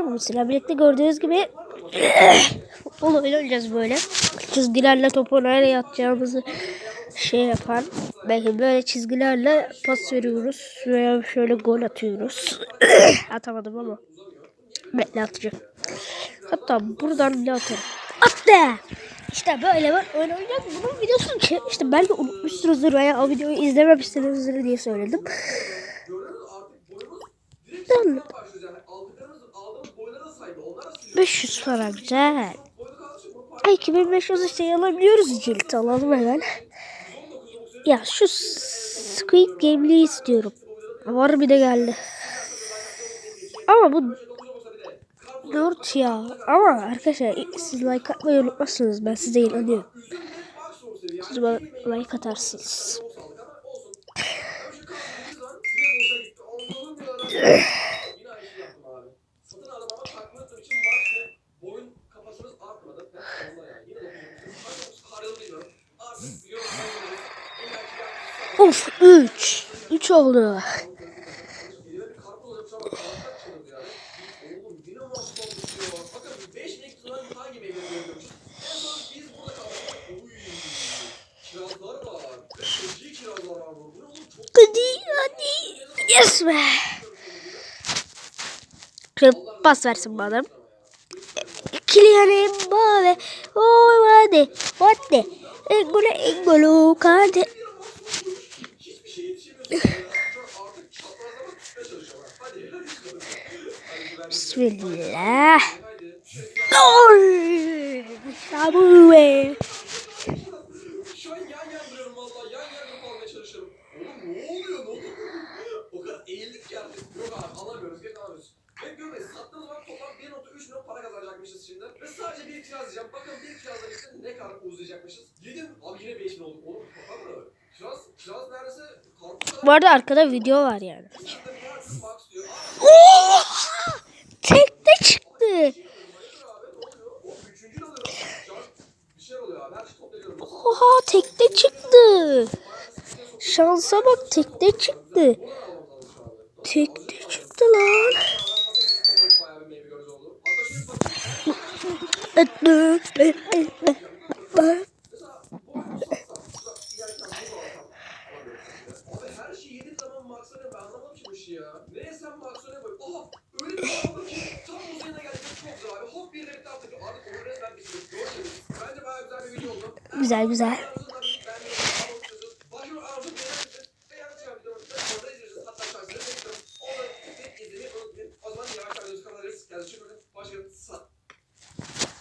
Mesela birlikte gördüğünüz gibi futbol oynayacağız böyle. Çizgilerle topu nereye atacağımızı şey yapan. Belki böyle çizgilerle pas veriyoruz veya şöyle gol atıyoruz. Atamadım ama. Bekle atacağım. Hatta buradan bile atarım. Attı! İşte böyle ben oyun oynayacağım. Bunun videosunu çekmiştim. Belki unutmuşsunuzdur veya o videoyu izlememişsinizdir diye söyledim. Ben 500 para güzel. Ay 2500 şey alabiliyoruz cilt alalım hemen. Ya şu Squid Game'liği istiyorum. Var bir de geldi. Ama bu 4 ya. Ama arkadaşlar siz like atmayı unutmazsınız. Ben size inanıyorum. Siz bana like atarsınız. Of 3. 3 oldu. Hadi hadi. Yes be. Pas versin bana. Kylian Mbappe. Oh hadi. Hadi. Engolo engolo hadi. Bismillah. Gol. Şu an yan yandırıyorum valla. Yan yandırıp almaya çalışıyorum. Oğlum ne oluyor ne oluyor? o kadar eğildik ki artık. Yok abi alamıyoruz. Geç alamıyoruz. Ve görmeyiz. Sattığımız zaman toplam 1.3 milyon para kazanacakmışız şimdi. Ve sadece bir kiraz diyeceğim. Bakın bir kirazla birlikte ne kadar uzayacakmışız. Yedim. Abi yine 5 bin olduk. Oğlum kafam mı? Kiraz, kiraz neredeyse karpuz Bu arada arkada video var yani. kadar Tekte çıktı. Şey şey Oha tekte çıktı. Şansa bak tekte çıktı. Tekte çıktı lan. bayağı bir meyve görücü oldu. Hatta şöyle Abi her şeyi yediğin zaman maksana ben anlamadım ki bu işi ya. Neye sen maksana koy? Aha öyle bir şey oldu ki tam uzayına geldik çok güzel abi. Hop bir repte attık. Artık onu resmen bitirdik. Doğru söylüyorsun. Bence bayağı güzel bir video oldu. Güzel güzel. Başvuru arzum beğenmişsiniz. Beğenmişsiniz videomuzu. Orada izleyeceğiz. Hatta şarkıları bekliyorum. Onları tıklayıp izlemeyi unutmayın. O zaman yavaş yavaş videomuzu kapatırız. Kendinize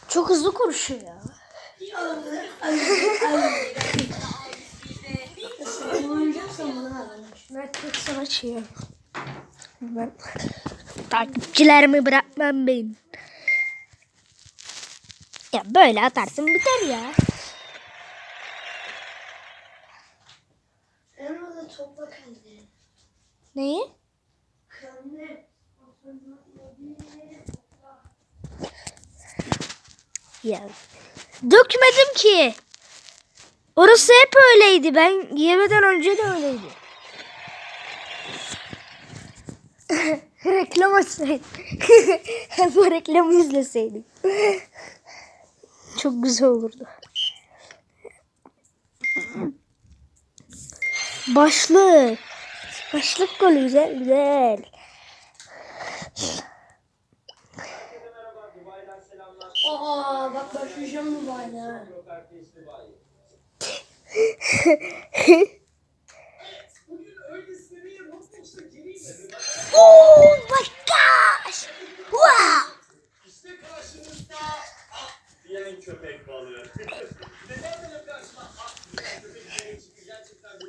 çok hızlı konuşuyor ya. Açıyor. Ben takipçilerimi bırakmam ben. Ya böyle atarsın biter ya. Neyi? Ya dökmedim ki. Orası hep öyleydi. Ben yemeden önce de öyleydi. Reklam açsaydım. Hep bu reklamı izleseydim. Çok güzel olurdu. Başlık. Başlık golü güzel güzel. Aa bak başlayacağım mı bana? Oh my gosh! Wow! İşte karşınızda ah diyen köpek balığı. Neden böyle karşıma ah diyen köpek balığı çıktı gerçekten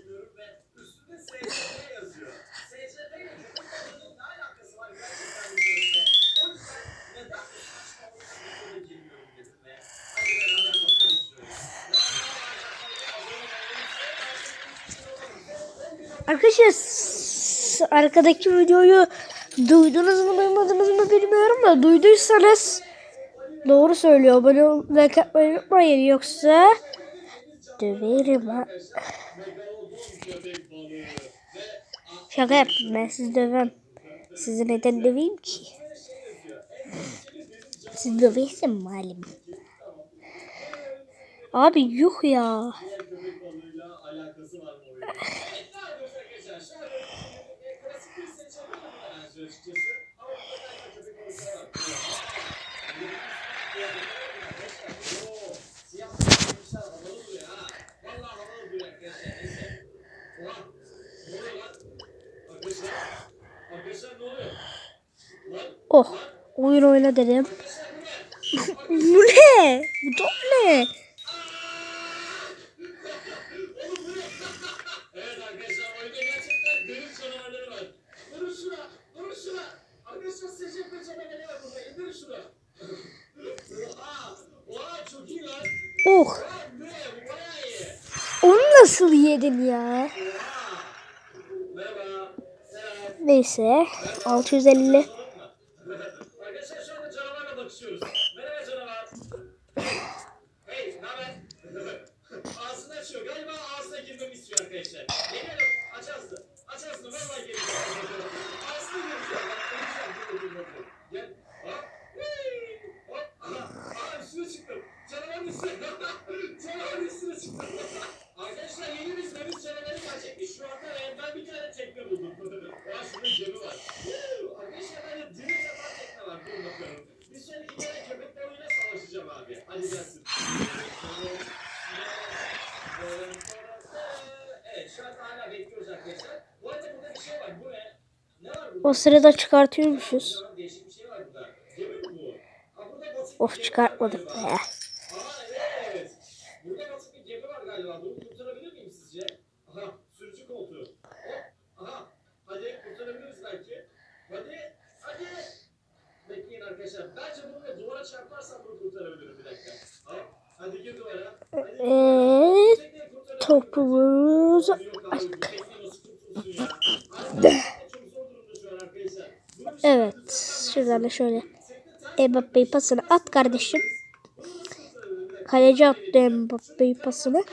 Arkadaşlar arkadaki videoyu duydunuz mu duymadınız mı bilmiyorum da duyduysanız doğru söylüyor. Abone olmayı unutmayın yoksa döverim ha. Şaka yaptım ben sizi dövem. Sizi neden döveyim ki? Siz döveysin malum. Abi yuh ya. Oh, oyun oyna dedim. Bu ne? Bu top ne? Oh. Onu nasıl yedin ya? Neyse 650 O sırada çıkartıyormuşuz. Of çıkartmadık be. Şöyle şöyle. Mbappe'yi pasını at kardeşim. Kaleci attı Mbappe'yi pasını.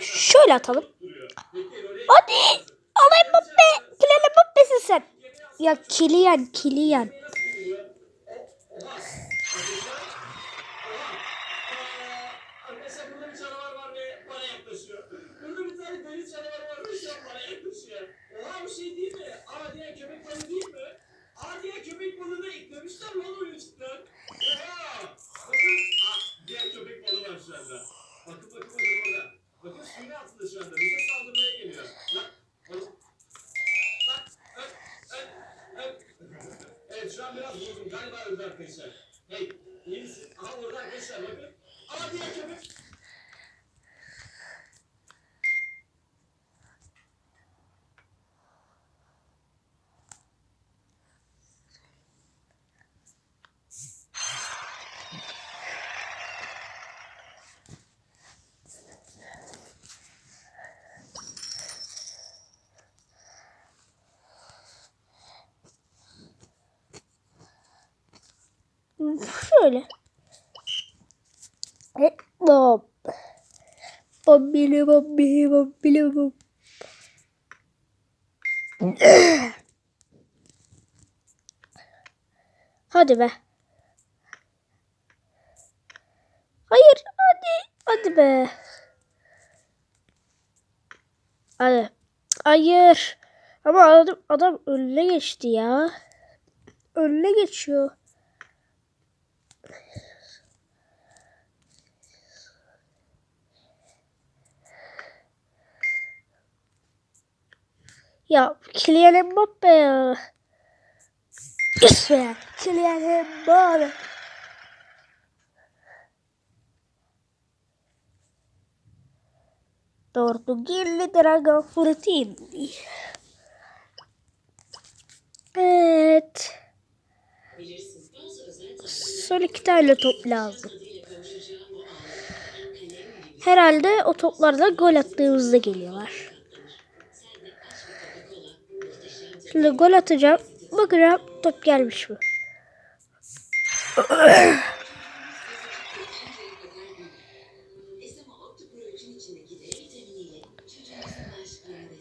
Şöyle atalım. Kilian, Kilian. böyle. Bom. Bombili bombili bombili bom. Hadi be. Hayır hadi. Hadi be. Hadi. Hayır. Ama adam, adam önüne geçti ya. Önüne geçiyor. Ya Kylian Mbappe ya. Lütfen Kylian Mbappe. Tortugilli Dragan Furtini. Evet. sonra iki tane top lazım. Herhalde o toplarda gol attığımızda geliyorlar. Şimdi gol atacağım. Bakacağım top gelmiş mi?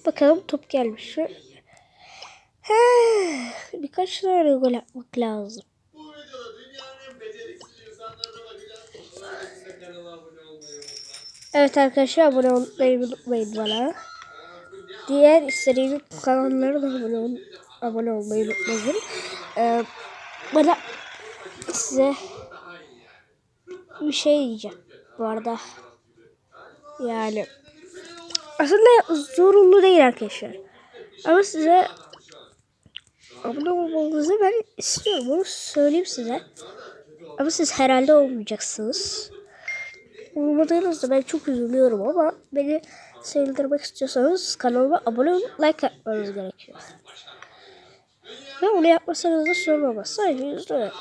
Bakalım top gelmiş mi? He, birkaç tane gol atmak lazım. Evet arkadaşlar abone olmayı unutmayın bana. Diğer istediğim kanallara da abone, ol, abone olmayı unutmayın. Ee, bana size bir şey diyeceğim bu arada. Yani aslında zorunlu değil arkadaşlar. Ama size abone olmanızı ben istiyorum. Bunu söyleyeyim size. Ama siz herhalde olmayacaksınız. Olmadığınızda ben çok üzülüyorum ama beni sevindirmek istiyorsanız kanalıma abone olup like atmanız gerekiyor. Ve onu yapmasanız da sorun olmaz. Sadece yüzde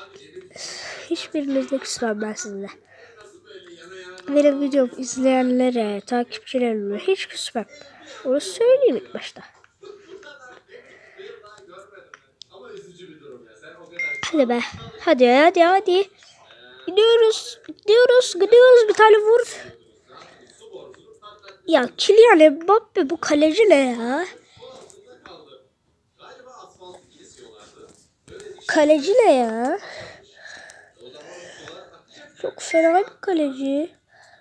Hiçbirinizle küsmem ben sizinle. Benim videomu izleyenlere, takipçilerime hiç küsmem. Onu söyleyeyim ilk başta. Hadi be. Hadi hadi hadi. Gidiyoruz. Gidiyoruz. Gidiyoruz. Bir tane vur. Ya Kylian Mbappe bu kaleci ne ya? Kaleci ne ya? Çok fena bir kaleci.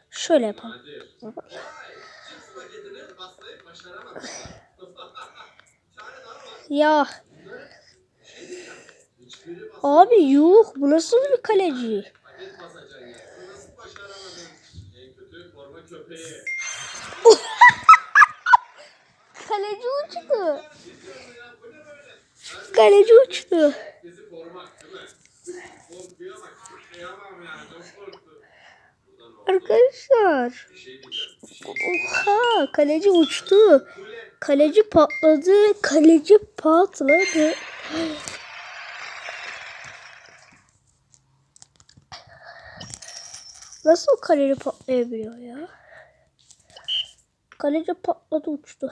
Şöyle yapalım. Ya. Abi yuh bu nasıl bir kaleci? Paket basacaksın ya. Bunu nasıl başaramadın? En kötü forma köpeği. Kaleci uçtu. Kaleci uçtu. Bizi korumak değil mi? Korkuyor bak. Kıyamam ya. Çok korktu. Buradan o Arkadaşlar. şey şey Oha kaleci uçtu. Kaleci patladı. Kaleci patladı. Nasıl kaleci patlayabiliyor ya? Kaleci patladı uçtu.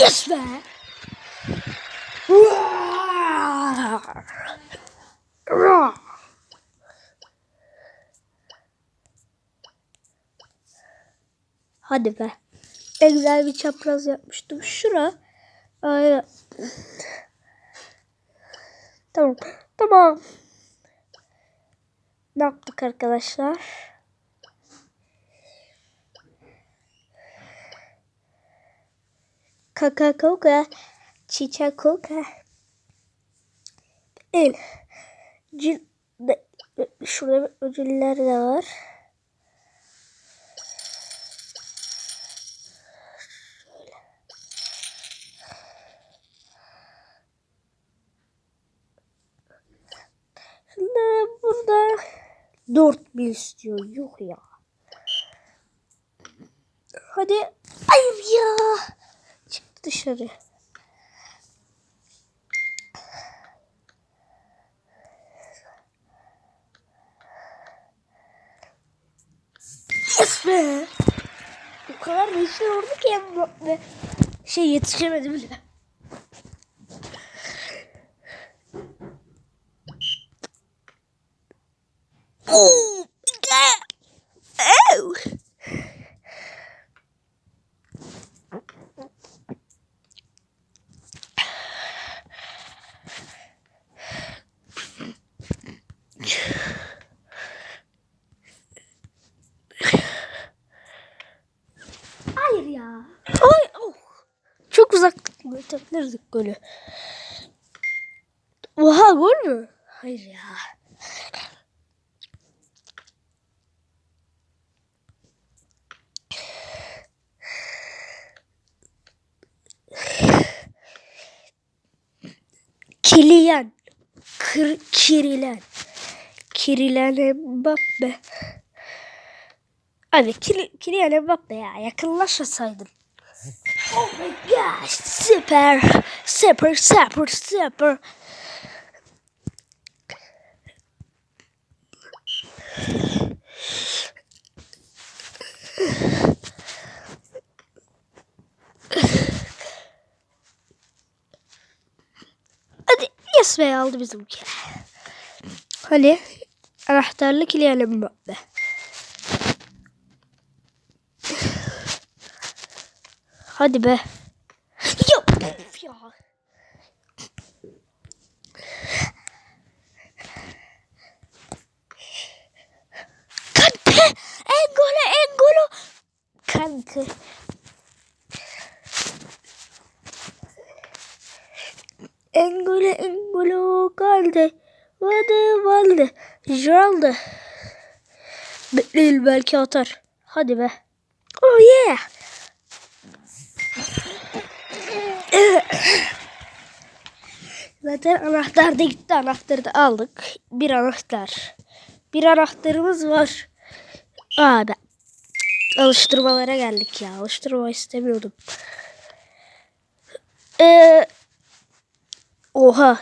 Yes be! Hadi be. En güzel bir çapraz yapmıştım. Şura. Aynen. Tamam. Tamam. Ne yaptık arkadaşlar? Kaka koka. Çiçek koka. El. Cil, şurada ödüller de var. Şimdi burada 4000 istiyor. Yok ya. Hadi. Ayıp ya. Çıktı dışarı. Yes be. O kadar rezil oldu ki. Şey yetişemedi bile. Hayır ya. Ay, oh. Çok uzak atabilirdik golü. Oha gol mü? Hayır ya. Kilian. Kır, Kirilen. Kirilen Mbappe. Abi Kil, Kilian Mbappe ya yakınlaşmasaydın. Oh my gosh. Süper. Süper süper süper. Kasveyi aldı bizimki. Hani anahtarlık ileyelim böyle. Hadi be. Ya, of ya. Kante. Engolo engolo. Kante. Engolo engolo kaldı. Vardı vardı. Jaraldı. Bekleyin belki atar. Hadi be. Oh yeah. Zaten anahtar da gitti. Anahtarı da aldık. Bir anahtar. Bir anahtarımız var. Abi. Alıştırmalara geldik ya. Alıştırma istemiyordum. Ee, oha.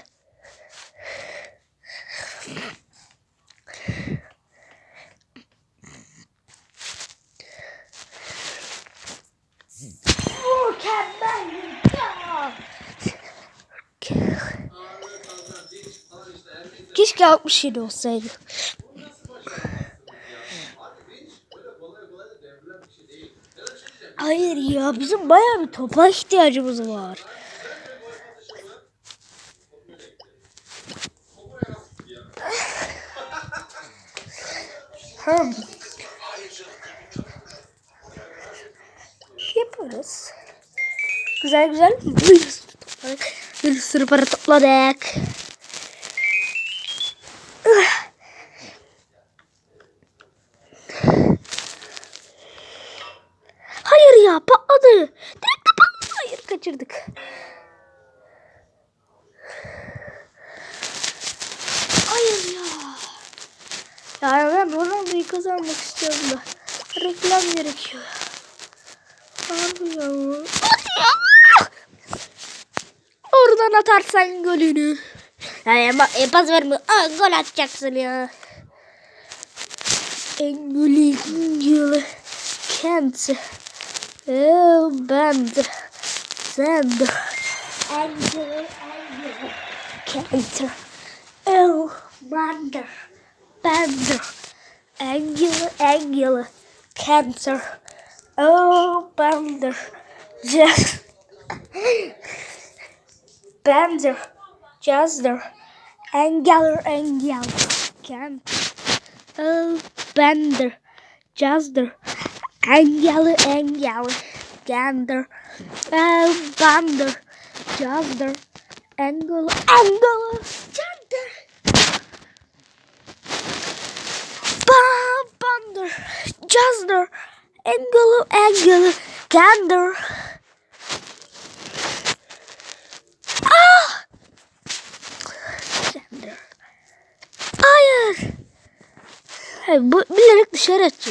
Keşke 67 olsaydı. Hayır ya bizim bayağı bir topa ihtiyacımız var. Yaparız. Güzel güzel bir sürü. Bir para topladık. Hayır ya patladı. Direkt de patladı. Hayır kaçırdık. Hayır ya. Ya ben Ronaldo'yu kazanmak istiyorum da. Reklam gerekiyor. Harbi ya. Hadi ya. Oradan atarsan golünü. Ya, ya, e, pas verme. Aa, gol atacaksın ya. Engülü Engülü Kent. Oh band Sand Engülü Engülü Kent. Oh band Band Engülü Engülü Cancer Oh bend their, angler, their angular can oh bender just angler, angler, gander oh bender just angler, angler, angular gander Bender, Jasner, angler, angler, Gander. Hayır, bu bilerek dışarı atacak.